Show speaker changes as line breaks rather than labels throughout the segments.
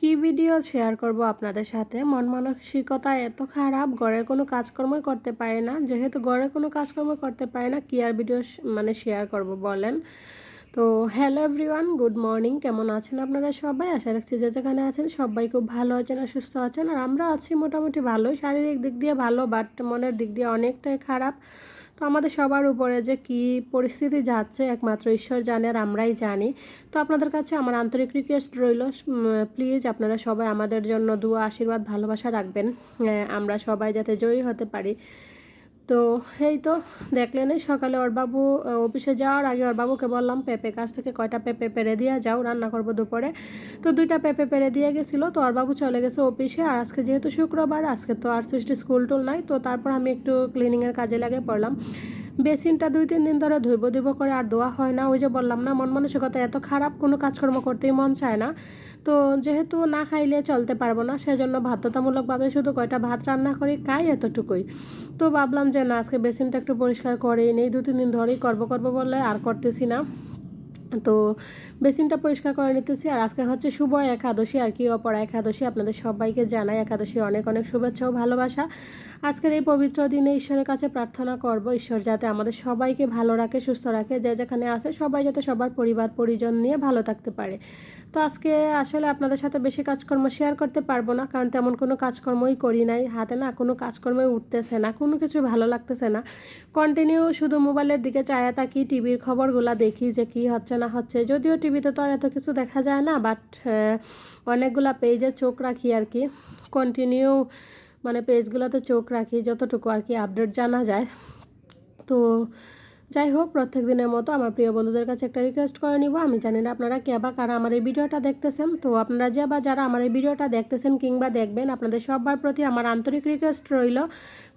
কি video share করব আপনাদের সাথে? মন মানসিকতা এত খারাপ ঘরে কোনো কাজকর্মই করতে পারে না। যেহেতু ঘরে কোনো কাজকর্ম করতে পারে না, কি আর ভিডিও মানে শেয়ার করব বলেন? তো হ্যালো এভরিওয়ান গুড মর্নিং কেমন আছেন আপনারা সবাই? আশা রাখছি যে যেখানে আছেন সবাই খুব ভালো আছেন আর সুস্থ আছেন। আর আমরা আছি মোটামুটি ভালোই, শারীরিক দিক দিয়ে ভালো বাট মনের দিক দিয়ে অনেকটাই খারাপ। তো আমাদের সবার উপরে যে কি পরিস্থিতি যাচ্ছে, একমাত্র ঈশ্বর জানে আর আমরাই জানি। তো আপনাদের কাছে আমার আন্তরিক রিকোয়েস্ট রইল প্লিজ আপনারা সবাই আমাদের জন্য দুয়া, আশীর্বাদ, ভালোবাসা রাখবেন। আমরা সবাই যাতে জয়ী হতে পারি। তো এই তো দেখলেন সকালে ওর বাবু অফিসে যাওয়ার আগে ওর বাবুকে বললাম, পেঁপে কাছ থেকে কয়টা পেঁপে পেরে দিয়ে যাও, রান্না করব দুপুরে। তো দুইটা পেঁপে পেরে দিয়ে গেছিল, তো ওর বাবু চলে গেছে অফিসে। আর আজকে যেহেতু শুক্রবার, আজকে তো আর সৃষ্টি স্কুল টুল নাই, তো তারপর আমি একটু ক্লিনিংয়ের কাজে লাগে পড়লাম। বেসিনটা দুই তিন দিন ধরে ধুইব ধুব করে আর দোয়া হয় না। ওই যে বললাম না, মন মানসিকতা এত খারাপ, কোনো কাজকর্ম করতেই মন চায় না। তো যেহেতু না খাইলে চলতে পারব না, সেজন্য বাধ্যতামূলকভাবে শুধু কয়টা ভাত রান্না করি, খাই এতটুকুই। তো ভাবলাম যে না, আজকে বেসিনটা একটু পরিষ্কার করে নেই, দু তিন দিন ধরেই করব করব বলে আর করতেছি না। তো বেসিনটা পরিষ্কার করে নিতেছি। আর আজকে হচ্ছে শুভ একাদশী, আর কি অপর একাদশী আপনাদের সবাইকে জানাই। একাদশী অনেক অনেক শুভেচ্ছা ও ভালোবাসা। আজকের এই পবিত্র দিনে ঈশ্বরের কাছে প্রার্থনা করব, ঈশ্বর যাতে আমাদের সবাইকে ভালো রাখে, সুস্থ রাখে, যে যেখানে আছে সবাই যাতে সবার পরিবার, পরিজন নিয়ে ভালো থাকতে পারে। তো আজকে আসলে আপনাদের সাথে বেশি কাজকর্ম শেয়ার করতে পারব না, কারণ তেমন কোনো কাজকর্মই করি নাই। হাতে না কোনো কাজকর্মই উঠতেছে না, কোনো কিছু ভালো লাগতেছে না। কন্টিনিউ শুধু মোবাইলের দিকে চায়া থাকি, টিভির খবরগুলো দেখি যে কি হচ্ছে না হচ্ছে। যদিও টিভিতে তো আর এত কিছু দেখা যায় না বাট অনেকগুলা পেজে চোখ রাখি আর কি। কন্টিনিউ মানে পেজগুলোতে চোখ রাখি, যতটুকু আর কি আপডেট জানা যায়। তো যাই হোক, প্রত্যেক দিনের মতো আমার প্রিয় বন্ধুদের কাছে একটা রিকোয়েস্ট করে নিব। আমি জানি না আপনারা কে বা কারা আমার এই ভিডিওটা দেখতেছেন। তো আপনারা যে বা যারা আমার এই ভিডিওটা দেখতেছেন কিংবা দেখবেন, আপনাদের সবার প্রতি আমার আন্তরিক রিকোয়েস্ট রইল।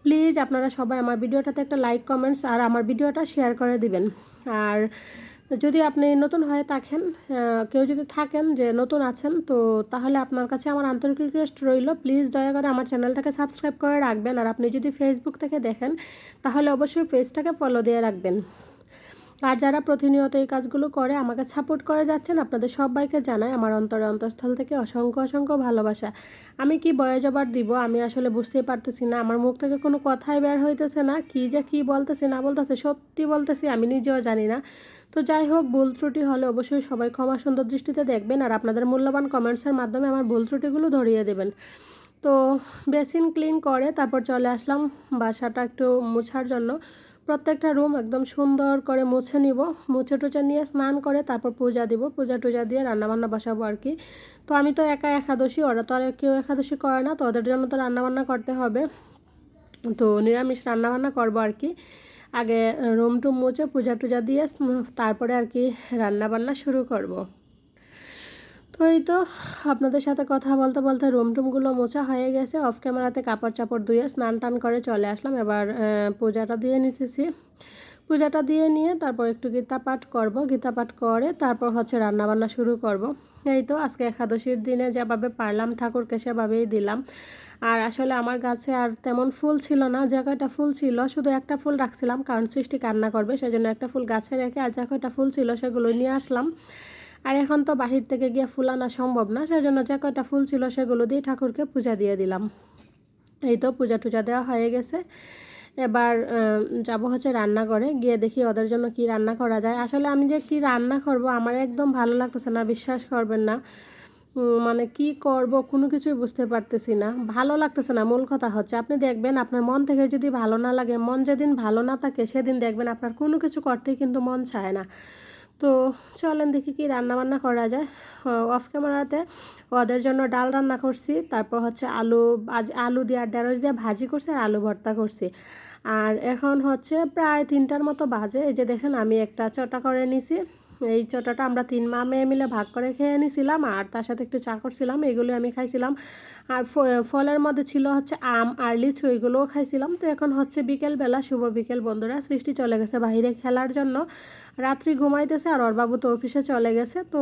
প্লিজ আপনারা সবাই আমার ভিডিওটাতে একটা লাইক কমেন্টস আর আমার ভিডিওটা শেয়ার করে দিবেন। আর যদি আপনি নতুন হয়ে থাকেন কেউ যদি থাকেন যে নতুন আছেন, তো তাহলে আপনার কাছে আমার আন্তরিক রিকোয়েস্ট রইল। প্লিজ দয়া করে আমার চ্যানেলটাকে সাবস্ক্রাইব করে রাখবেন। আর আপনি যদি ফেসবুক থেকে দেখেন, তাহলে অবশ্যই পেজটাকে ফলো দিয়ে রাখবেন। আর যারা প্রতিনিয়ত এই কাজগুলো করে, আমাকে সাপোর্ট করে যাচ্ছেন, আপনাদের সবাইকে জানায় আমার অন্তরে অন্তঃস্থল থেকে অসংখ্য অসংখ্য ভালোবাসা। আমি কি বয়ে জবার দিব, আমি আসলে বুঝতেই পারতেছি না। আমার মুখ থেকে কোনো কথাই বের হইতেছে না। কি যে কি বলতেছি, না বলতেছে, সত্যি বলতেছি, আমি নিজেও জানি না। তো যাই হোক, ভুল ত্রুটি হলে অবশ্যই সবাই ক্ষমা সুন্দর দৃষ্টিতে দেখবেন আর আপনাদের মূল্যবান কমেন্টসের মাধ্যমে আমার ভুল ত্রুটিগুলো ধরিয়ে দেবেন। তো বেসিন ক্লিন করে তারপর চলে আসলাম বাসাটা একটু মোছার জন্য। প্রত্যেকটা রুম একদম সুন্দর করে মুছে নিব, মুছে টুচে নিয়ে স্নান করে তারপর পূজা দিব, পূজা টুজা দিয়ে রান্নাবান্না বসাবো আর কি। তো আমি তো একা একাদশী, ওরা তো আর কেউ একাদশী করে না, তো ওদের জন্য তো রান্নাবান্না করতে হবে। তো নিরামিষ রান্নাবান্না করব আর কি। আগে রুম টুম মুছে পূজা টুজা দিয়ে তারপরে আর কি রান্না বান্না শুরু করব। তো এই তো আপনাদের সাথে কথা বলতে বলতে রুম টুমগুলো মোছা হয়ে গেছে। অফ ক্যামেরাতে কাপড় চাপড় ধুয়ে স্নান টান করে চলে আসলাম। এবার পূজাটা দিয়ে নিতেছি। পূজাটা দিয়ে নিয়ে তারপর একটু গীতা পাঠ করব। গীতা পাঠ করে তারপর হচ্ছে রান্নাবান্না শুরু করব। এই তো আজকে একাদশীর দিনে যেভাবে পারলাম ঠাকুরকে সেভাবেই দিলাম। আর আসলে আমার গাছে আর তেমন ফুল ছিল না, যে কয়টা ফুল ছিল শুধু একটা ফুল রাখছিলাম কারণ সৃষ্টি কান্না করবে, সেজন্য একটা ফুল গাছে রেখে আর যে কয়টা ফুল ছিল সেগুলো নিয়ে আসলাম। আর এখন তো বাহির থেকে গিয়ে ফুল আনা সম্ভব না, সেজন্য যে কয়টা ফুল ছিল সেগুলো দিয়ে ঠাকুরকে পূজা দিয়ে দিলাম। এই তো পূজা টুজা দেওয়া হয়ে গেছে। এবার যাব হচ্ছে রান্নাঘরে। গিয়ে দেখি ওদের জন্য কি রান্না করা যায়। আসলে আমি যে কি রান্না করব, আমার একদম ভালো লাগতেছে না, বিশ্বাস করবেন না। মানে কি করব, কোনো কিছুই বুঝতে পারতেছি না। ভালো লাগতেছে না, মূল কথা হচ্ছে, আপনি দেখবেন আপনার মন থেকে যদি ভালো না লাগে, মন যেদিন ভালো না থাকে, সেদিন দেখবেন আপনার কোনো কিছু করতেই কিন্তু মন চায় না। তো চলেন দেখি কি রান্না বান্না করা যায়। অফ ক্যামেরাতে ওদের জন্য ডাল রান্না করছি, তারপর হচ্ছে আলু আলু দিয়ে আর ঢেঁড়স দিয়ে ভাজি করছি আর আলু ভর্তা করছি। আর এখন হচ্ছে প্রায় তিনটার মতো বাজে, এই যে দেখেন আমি একটা চটা করে নিছি। এই চটাটা আমরা তিন মা মেয়ে মিলে ভাগ করে খেয়ে নিয়েছিলাম আর তার সাথে একটু চা করছিলাম এগুলো আমি খাইছিলাম। আর ফলের মধ্যে ছিল হচ্ছে আম আর লিচু, এগুলোও খাইছিলাম। তো এখন হচ্ছে বিকেলবেলা, শুভ বিকেল বন্ধুরা, সৃষ্টি চলে গেছে বাহিরে খেলার জন্য। রাত্রি ঘুমাইতেছে আর ওর বাবু তো অফিসে চলে গেছে। তো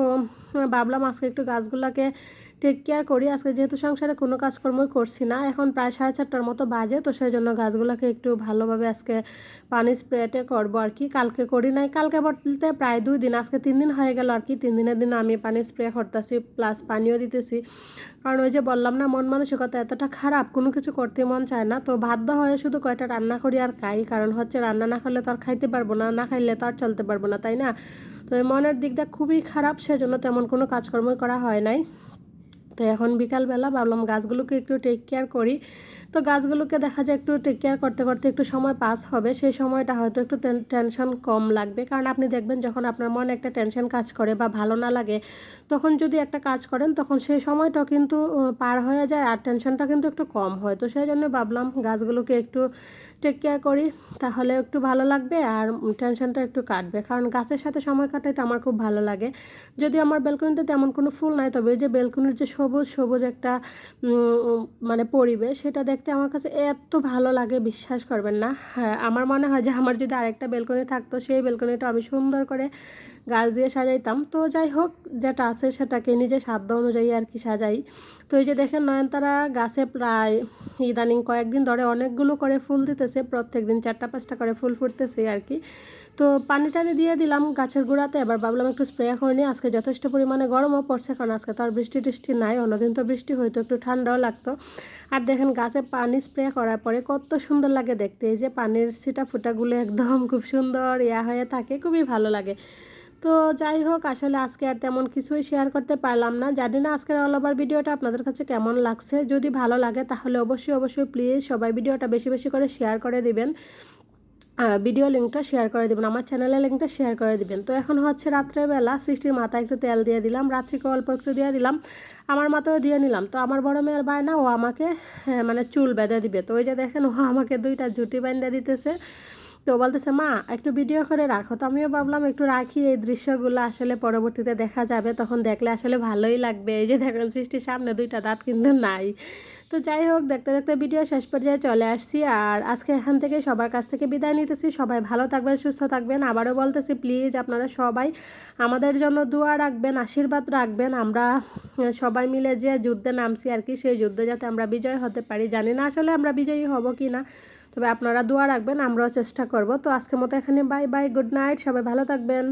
ভাবলাম আজকে একটু গাছগুলোকে টেক কেয়ার করি। আজকে যেহেতু সংসারে কোনো কাজকর্মই করছি না, এখন প্রায় সাড়ে চারটার মতো বাজে, তো সেই জন্য গাছগুলোকে একটু ভালোভাবে আজকে পানি স্প্রেটে করব আর কি। কালকে করি নাই, কালকে বলতে প্রায় দুই দিন, আজকে তিন দিন হয়ে গেল আর কি। তিন দিনের দিন আমি পানি স্প্রে করতেছি প্লাস পানিও দিতেছি। কারণ ওই যে বললাম না, মন মানসিকতা এতটা খারাপ, কোনো কিছু করতে মন চায় না। তো বাধ্য হয়ে শুধু কয়টা রান্না করি আর খাই, কারণ হচ্ছে রান্না না করলে তো আর খাইতে পারব না না খাইলে তো আর চলতে পারব না, তাই না? তো মনের দিকটা খুবই খারাপ, সেজন্য তেমন কোনো কাজকর্মই করা হয় নাই। তো এখন বিকালবেলা ভাবলাম গাছগুলোকে একটু টেক কেয়ার করি। তো গাছগুলোকে দেখা যায় একটু টেক কেয়ার করতে করতে একটু সময় পাস হবে। সেই সময়টা হয়তো একটু টেনশন কম লাগবে। কারণ আপনি দেখবেন যখন আপনার মনে একটা টেনশন কাজ করে বা ভালো না লাগে, তখন যদি একটা কাজ করেন, তখন সেই সময়টাও কিন্তু পার হয়ে যায় আর টেনশনটা কিন্তু একটু কম হয়। তো সেই জন্য ভাবলাম গাছগুলোকে একটু টেক কেয়ার করি। তাহলে একটু ভালো লাগবে আর টেনশনটা একটু কাটবে। কারণ গাছের সাথে সময় কাটাইতে আমার খুব ভালো লাগে। যদি আমার বেলকনিতে তেমন কোনো ফুল নাই, তবে যে বেলকনির যে সবুজ সবুজ একটা মানে পরিবেশ, সেটা দেখতে আমার কাছে এত ভালো লাগে, বিশ্বাস করবেন না। হ্যাঁ আমার মনে হয় যে আমার যদি আরেকটা বেলকনি থাকতো, সেই বেলকনিটা আমি সুন্দর করে গাছ দিয়ে সাজাইতাম। তো যাই হোক, যেটা আছে সেটাকে নিজে সাধ্য অনুযায়ী আর কি সাজাই। তো এই যে দেখেন নয়নতারা গাছে প্রায় ইদানিং কয়েকদিন ধরে অনেকগুলো করে ফুল দিতেছে, প্রত্যেক দিন চারটা, পাঁচটা করে ফুল ফুটতেছে আর কি। তো পানি টানি দিয়ে দিলাম গাছের গোড়াতে, এবার ভাবলাম একটু স্প্রে করে নিই। আজকে যথেষ্ট পরিমাণে গরমও পড়ছে, কারণ আজকে তো আর বৃষ্টি টিষ্টি নাই, অন্যদিন তো বৃষ্টি হয়তো একটু ঠান্ডাও লাগতো। আর দেখেন গাছে পানি স্প্রে করার পরে কত সুন্দর লাগে দেখতে, এই যে পানির সিটা ফুটাগুলো একদম খুব সুন্দর ইয়া হয়ে থাকে, খুবই ভালো লাগে। তো যাই হোক আসলে আজকে আর তেমন কিছুই শেয়ার করতে পারলাম না। জানি না আজকের অল ওভার ভিডিওটা আপনাদের কাছে কেমন লাগছে। যদি ভালো লাগে তাহলে অবশ্যই অবশ্যই প্লিজ সবাই ভিডিওটা বেশি বেশি করে শেয়ার করে দিবেন। ভিডিও লিঙ্কটা শেয়ার করে দেবেন আমার চ্যানেলের লিঙ্কটা শেয়ার করে দিবেন। তো এখন হচ্ছে রাত্রেবেলা সৃষ্টির মাথায় একটু তেল দিয়ে দিলাম রাত্রিকে অল্প একটু দিয়ে দিলাম আমার মাথাও দিয়ে নিলাম। তো আমার বড় মেয়ের বায়না ও আমাকে হ্যাঁ, মানে চুল বেঁধে দিবে। তো ওই যে দেখেন ও আমাকে দুইটা জুটি বেঁধে দিতেছে। তো বলতেছে, মা, একটু ভিডিও করে রাখো। তো আমিও ভাবলাম, একটু রাখি, এই দৃশ্যগুলো আসলে পরবর্তীতে দেখা যাবে। তখন দেখলে আসলে ভালোই লাগবে। এই যে দেখেন, সৃষ্টির সামনে দুইটা দাঁত কিন্তু নাই। তো যাই হোক, দেখতে দেখতে ভিডিও শেষ পর্যায়ে চলে আসছি। আর আজকে এখান থেকে সবার কাছ থেকে বিদায় নিতেছি। সবাই ভালো থাকবেন, সুস্থ থাকবেন। আবারও বলতেছি প্লিজ আপনারা সবাই আমাদের জন্য দোয়া রাখবেন, আশীর্বাদ রাখবেন। আমরা সবাই মিলে যে যুদ্ধে নামছি আর কি, সেই যুদ্ধে যাতে আমরা বিজয় হতে পারি। জানি না আসলে আমরা বিজয়ী হব কি না তবে আপনারা দোয়া রাখবেন, আমরাও চেষ্টা করব। তো আজকের মতো এখানে বাই বাই গুড নাইট সবাই ভালো থাকবেন।